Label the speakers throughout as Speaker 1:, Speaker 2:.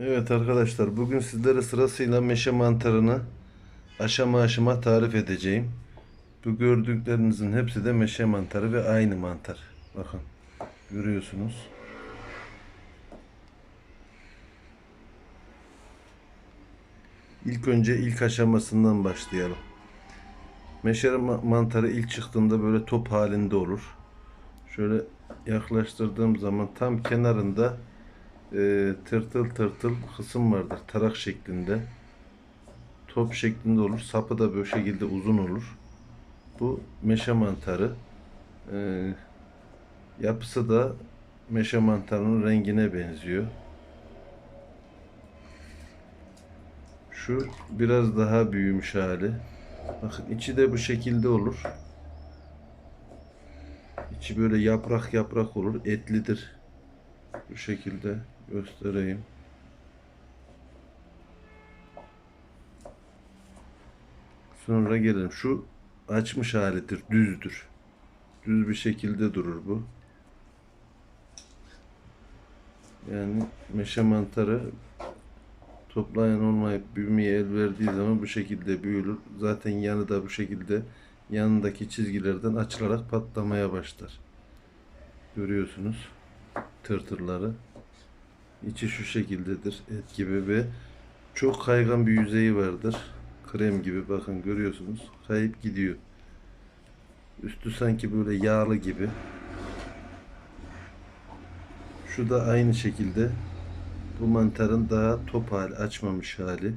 Speaker 1: Evet arkadaşlar bugün sizlere sırasıyla meşe mantarını aşama aşama tarif edeceğim. Bu gördüklerinizin hepsi de meşe mantarı ve aynı mantar. Bakın görüyorsunuz. İlk önce ilk aşamasından başlayalım. Meşe ma- mantarı ilk çıktığında böyle top halinde olur. Şöyle yaklaştırdığım zaman tam kenarında e, tırtıl tırtıl kısım vardır. Tarak şeklinde. Top şeklinde olur. Sapı da böyle şekilde uzun olur. Bu meşe mantarı. E, yapısı da meşe mantarının rengine benziyor. Şu biraz daha büyümüş hali. Bakın içi de bu şekilde olur. İçi böyle yaprak yaprak olur. Etlidir. Bu şekilde göstereyim. Sonra gelelim. Şu açmış halidir. Düzdür. Düz bir şekilde durur bu. Yani meşe mantarı toplayan olmayıp büyümeye el verdiği zaman bu şekilde büyülür. Zaten yanı da bu şekilde yanındaki çizgilerden açılarak patlamaya başlar. Görüyorsunuz tırtırları. İçi şu şekildedir. Et gibi ve çok kaygan bir yüzeyi vardır. Krem gibi bakın görüyorsunuz. Kayıp gidiyor. Üstü sanki böyle yağlı gibi. Şu da aynı şekilde bu mantarın daha top hali açmamış hali.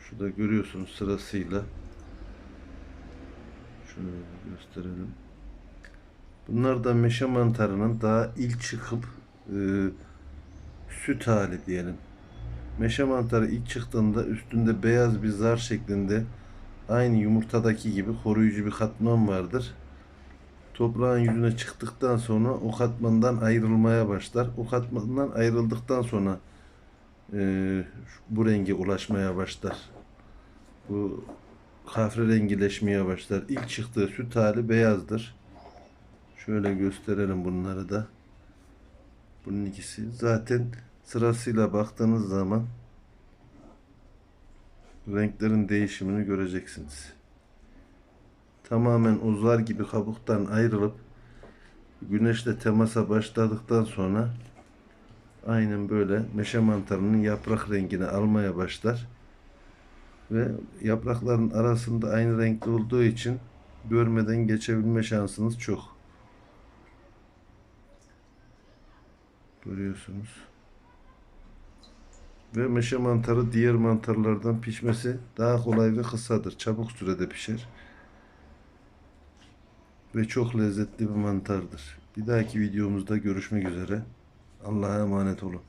Speaker 1: Şu da görüyorsunuz sırasıyla. Şunu gösterelim. Bunlar da meşe mantarının daha ilk çıkıp e, süt hali diyelim. Meşe mantarı ilk çıktığında üstünde beyaz bir zar şeklinde aynı yumurtadaki gibi koruyucu bir katman vardır. Toprağın yüzüne çıktıktan sonra o katmandan ayrılmaya başlar. O katmandan ayrıldıktan sonra e, bu renge ulaşmaya başlar. Bu kahverengileşmeye başlar. İlk çıktığı süt hali beyazdır. Şöyle gösterelim bunları da. Bunun ikisi zaten sırasıyla baktığınız zaman renklerin değişimini göreceksiniz. Tamamen uzar gibi kabuktan ayrılıp güneşle temasa başladıktan sonra aynen böyle meşe mantarının yaprak rengini almaya başlar. Ve yaprakların arasında aynı renkli olduğu için görmeden geçebilme şansınız çok. Görüyorsunuz. Ve meşe mantarı diğer mantarlardan pişmesi daha kolay ve kısadır. Çabuk sürede pişer. Ve çok lezzetli bir mantardır. Bir dahaki videomuzda görüşmek üzere. Allah'a emanet olun.